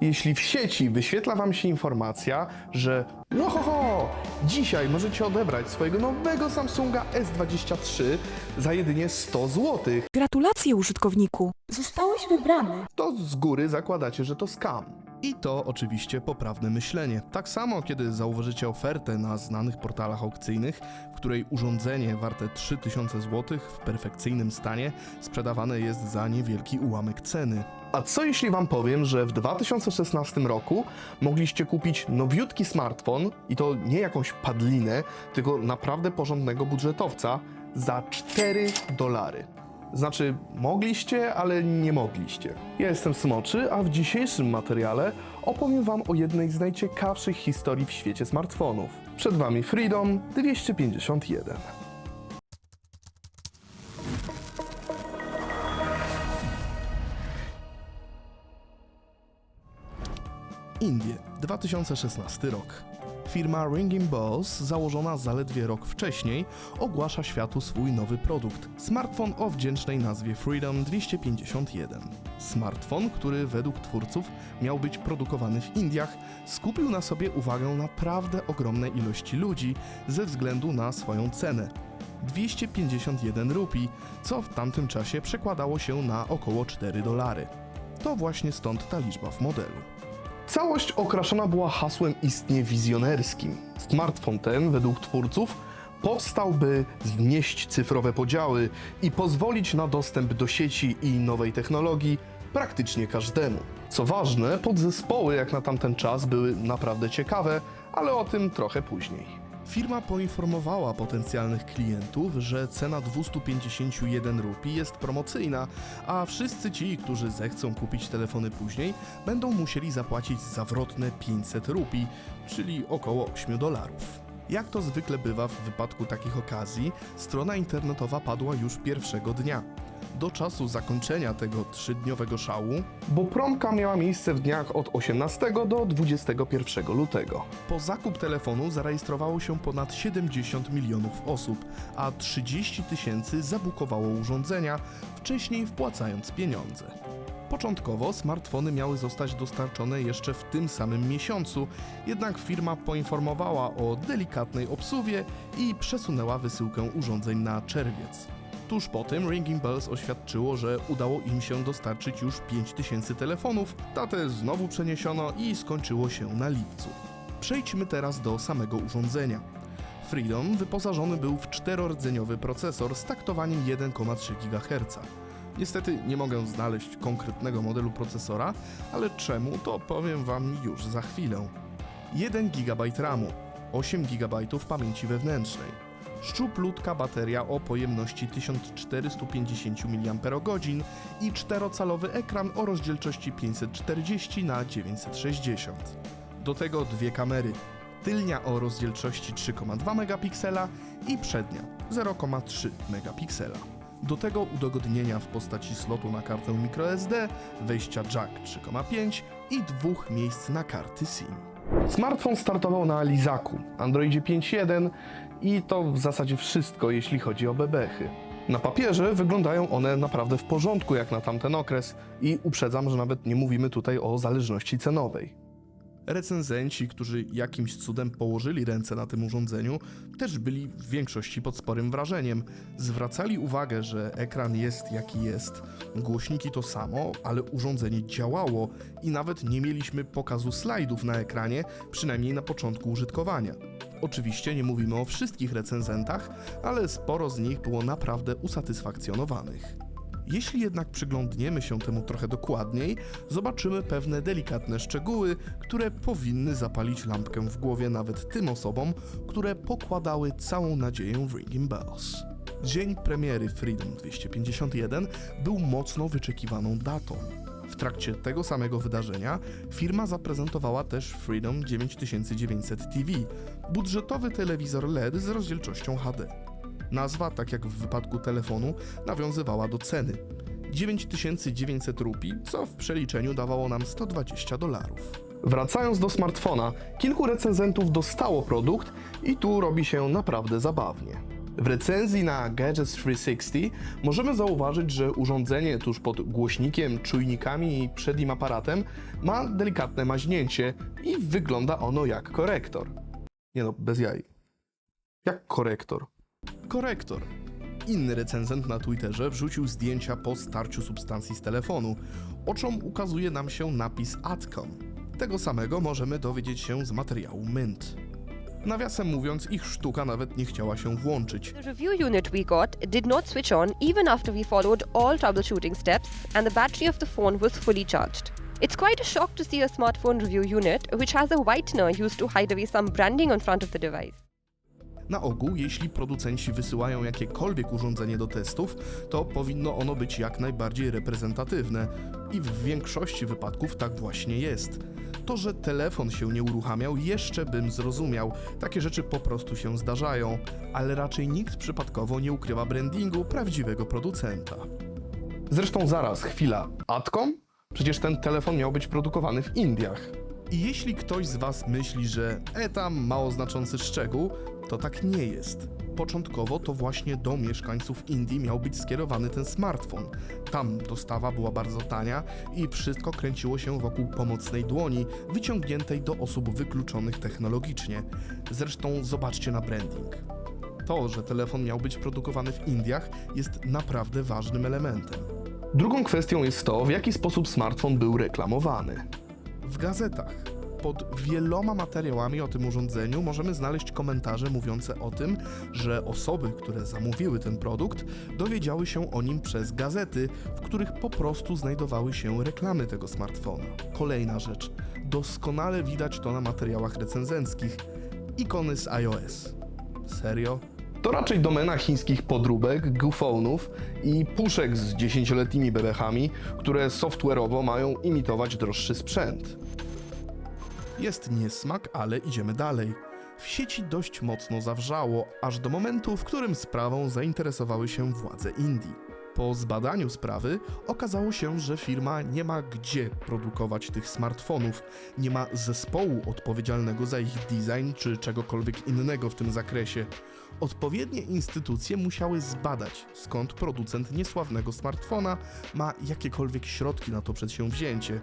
Jeśli w sieci wyświetla Wam się informacja, że no ho, ho, dzisiaj możecie odebrać swojego nowego Samsunga S23 za jedynie 100 zł, Gratulacje użytkowniku. Zostałeś wybrany. to z góry zakładacie, że to scam. I to oczywiście poprawne myślenie. Tak samo, kiedy zauważycie ofertę na znanych portalach aukcyjnych, w której urządzenie warte 3000 zł w perfekcyjnym stanie sprzedawane jest za niewielki ułamek ceny. A co jeśli Wam powiem, że w 2016 roku mogliście kupić nowiutki smartfon i to nie jakąś padlinę, tylko naprawdę porządnego budżetowca za 4 dolary. Znaczy, mogliście, ale nie mogliście. Ja jestem Smoczy, a w dzisiejszym materiale opowiem Wam o jednej z najciekawszych historii w świecie smartfonów. Przed Wami Freedom 251. Indie, 2016 rok. Firma Ringing Bells, założona zaledwie rok wcześniej, ogłasza światu swój nowy produkt smartfon o wdzięcznej nazwie Freedom 251. Smartfon, który według twórców miał być produkowany w Indiach, skupił na sobie uwagę naprawdę ogromnej ilości ludzi ze względu na swoją cenę 251 rupii, co w tamtym czasie przekładało się na około 4 dolary. To właśnie stąd ta liczba w modelu. Całość okraszona była hasłem istnie wizjonerskim. Smartfon ten, według twórców, powstał, by znieść cyfrowe podziały i pozwolić na dostęp do sieci i nowej technologii praktycznie każdemu. Co ważne, podzespoły jak na tamten czas były naprawdę ciekawe, ale o tym trochę później. Firma poinformowała potencjalnych klientów, że cena 251 rupii jest promocyjna, a wszyscy ci, którzy zechcą kupić telefony później, będą musieli zapłacić zawrotne 500 rupii, czyli około 8 dolarów. Jak to zwykle bywa w wypadku takich okazji, strona internetowa padła już pierwszego dnia. Do czasu zakończenia tego trzydniowego szału, bo promka miała miejsce w dniach od 18 do 21 lutego. Po zakup telefonu zarejestrowało się ponad 70 milionów osób, a 30 tysięcy zabukowało urządzenia, wcześniej wpłacając pieniądze. Początkowo smartfony miały zostać dostarczone jeszcze w tym samym miesiącu, jednak firma poinformowała o delikatnej obsuwie i przesunęła wysyłkę urządzeń na czerwiec. Tuż po tym Ringing Bells oświadczyło, że udało im się dostarczyć już 5000 telefonów, datę znowu przeniesiono i skończyło się na lipcu. Przejdźmy teraz do samego urządzenia. Freedom wyposażony był w czterordzeniowy procesor z taktowaniem 1,3 GHz. Niestety nie mogę znaleźć konkretnego modelu procesora, ale czemu to powiem Wam już za chwilę. 1 GB RAMu, 8 GB pamięci wewnętrznej, szczuplutka bateria o pojemności 1450 mAh i czterocalowy ekran o rozdzielczości 540 na 960. Do tego dwie kamery. Tylnia o rozdzielczości 3,2 megapiksela i przednia 0,3 megapiksela. Do tego udogodnienia w postaci slotu na kartę microSD, wejścia jack 3,5 i dwóch miejsc na karty SIM. Smartfon startował na Lizaku, Androidzie 5.1 i to w zasadzie wszystko, jeśli chodzi o bebechy. Na papierze wyglądają one naprawdę w porządku jak na tamten okres i uprzedzam, że nawet nie mówimy tutaj o zależności cenowej. Recenzenci, którzy jakimś cudem położyli ręce na tym urządzeniu, też byli w większości pod sporym wrażeniem. Zwracali uwagę, że ekran jest jaki jest, głośniki to samo, ale urządzenie działało i nawet nie mieliśmy pokazu slajdów na ekranie, przynajmniej na początku użytkowania. Oczywiście nie mówimy o wszystkich recenzentach, ale sporo z nich było naprawdę usatysfakcjonowanych. Jeśli jednak przyglądniemy się temu trochę dokładniej, zobaczymy pewne delikatne szczegóły, które powinny zapalić lampkę w głowie nawet tym osobom, które pokładały całą nadzieję w Ringing Bells. Dzień premiery Freedom 251 był mocno wyczekiwaną datą. Trakcie tego samego wydarzenia firma zaprezentowała też Freedom 9900 TV, budżetowy telewizor LED z rozdzielczością HD. Nazwa, tak jak w wypadku telefonu, nawiązywała do ceny. 9900 rupii, co w przeliczeniu dawało nam 120 dolarów. Wracając do smartfona, kilku recenzentów dostało produkt i tu robi się naprawdę zabawnie. W recenzji na Gadgets 360 możemy zauważyć, że urządzenie tuż pod głośnikiem, czujnikami i przednim aparatem ma delikatne maźnięcie i wygląda ono jak korektor. Nie no, bez jaj. Jak korektor? Korektor. Inny recenzent na Twitterze wrzucił zdjęcia po starciu substancji z telefonu. Oczom ukazuje nam się napis Atcom. Tego samego możemy dowiedzieć się z materiału Mint. Nawiasem mówiąc, ich sztuka nawet nie chciała się włączyć. The review unit we got did not switch on even after we followed all troubleshooting steps and the battery of the phone was fully charged. It's quite a shock to see a smartphone review unit which has a whitener used to hide away some branding on front of the device. Na ogół, jeśli producenci wysyłają jakiekolwiek urządzenie do testów, to powinno ono być jak najbardziej reprezentatywne. I w większości wypadków tak właśnie jest. To, że telefon się nie uruchamiał, jeszcze bym zrozumiał. Takie rzeczy po prostu się zdarzają, ale raczej nikt przypadkowo nie ukrywa brandingu prawdziwego producenta. Zresztą zaraz, chwila. Atcom? Przecież ten telefon miał być produkowany w Indiach. I jeśli ktoś z Was myśli, że e tam mało znaczący szczegół, to tak nie jest. Początkowo to właśnie do mieszkańców Indii miał być skierowany ten smartfon. Tam dostawa była bardzo tania i wszystko kręciło się wokół pomocnej dłoni, wyciągniętej do osób wykluczonych technologicznie. Zresztą zobaczcie na branding. To, że telefon miał być produkowany w Indiach, jest naprawdę ważnym elementem. Drugą kwestią jest to, w jaki sposób smartfon był reklamowany. W gazetach. Pod wieloma materiałami o tym urządzeniu możemy znaleźć komentarze mówiące o tym, że osoby, które zamówiły ten produkt, dowiedziały się o nim przez gazety, w których po prostu znajdowały się reklamy tego smartfona. Kolejna rzecz. Doskonale widać to na materiałach recenzenckich. Ikony z iOS. Serio? To raczej domena chińskich podróbek, goofonów i puszek z 10-letnimi bebechami, które software'owo mają imitować droższy sprzęt. Jest niesmak, ale idziemy dalej. W sieci dość mocno zawrzało, aż do momentu, w którym sprawą zainteresowały się władze Indii. Po zbadaniu sprawy okazało się, że firma nie ma gdzie produkować tych smartfonów, nie ma zespołu odpowiedzialnego za ich design czy czegokolwiek innego w tym zakresie. Odpowiednie instytucje musiały zbadać, skąd producent niesławnego smartfona ma jakiekolwiek środki na to przedsięwzięcie.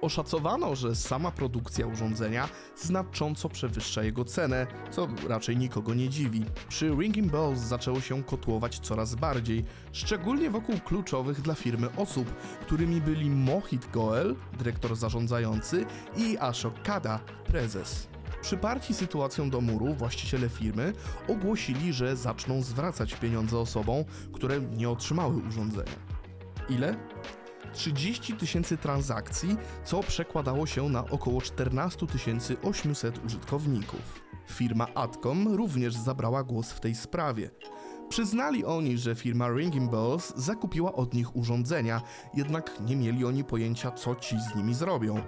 Oszacowano, że sama produkcja urządzenia znacząco przewyższa jego cenę, co raczej nikogo nie dziwi. Przy Ringing Bells zaczęło się kotłować coraz bardziej, szczególnie wokół kluczowych dla firmy osób, którymi byli Mohit Goel, dyrektor zarządzający i Ashok Kada, prezes. Przyparci sytuacją do muru, właściciele firmy ogłosili, że zaczną zwracać pieniądze osobom, które nie otrzymały urządzenia. Ile? 30 tysięcy transakcji, co przekładało się na około 14 800 użytkowników. Firma Atcom również zabrała głos w tej sprawie. Przyznali oni, że firma Ringing Bells zakupiła od nich urządzenia, jednak nie mieli oni pojęcia, co ci z nimi zrobią.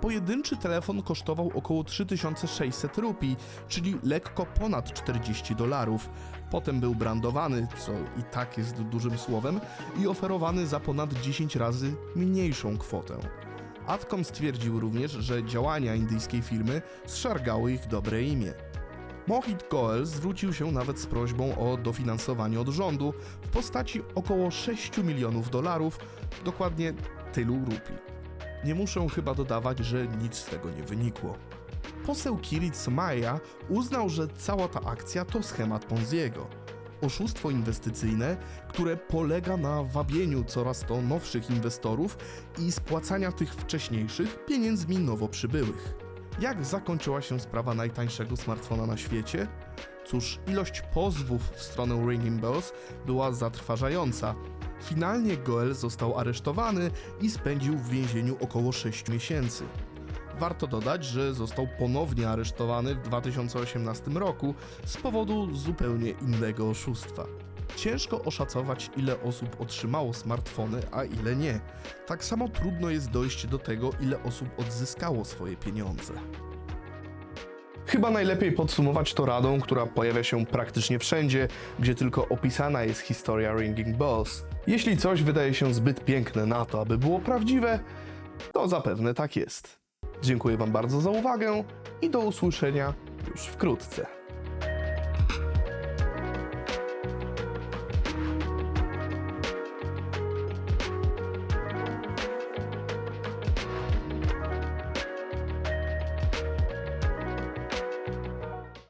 Pojedynczy telefon kosztował około 3600 rupii, czyli lekko ponad 40 dolarów. Potem był brandowany, co i tak jest dużym słowem, i oferowany za ponad 10 razy mniejszą kwotę. Atcom stwierdził również, że działania indyjskiej firmy zszargały ich dobre imię. Mohit Goel zwrócił się nawet z prośbą o dofinansowanie od rządu w postaci około 6 milionów dolarów, dokładnie tylu rupii. Nie muszę chyba dodawać, że nic z tego nie wynikło. Poseł Kirit Somaja uznał, że cała ta akcja to schemat Ponziego. Oszustwo inwestycyjne, które polega na wabieniu coraz to nowszych inwestorów i spłacania tych wcześniejszych pieniędzmi nowo przybyłych. Jak zakończyła się sprawa najtańszego smartfona na świecie? Cóż, ilość pozwów w stronę Ringing Bells była zatrważająca. Finalnie Goel został aresztowany i spędził w więzieniu około 6 miesięcy. Warto dodać, że został ponownie aresztowany w 2018 roku z powodu zupełnie innego oszustwa. Ciężko oszacować, ile osób otrzymało smartfony, a ile nie. Tak samo trudno jest dojść do tego, ile osób odzyskało swoje pieniądze. Chyba najlepiej podsumować to radą, która pojawia się praktycznie wszędzie, gdzie tylko opisana jest historia Ringing Bells. Jeśli coś wydaje się zbyt piękne na to, aby było prawdziwe, to zapewne tak jest. Dziękuję Wam bardzo za uwagę i do usłyszenia już wkrótce.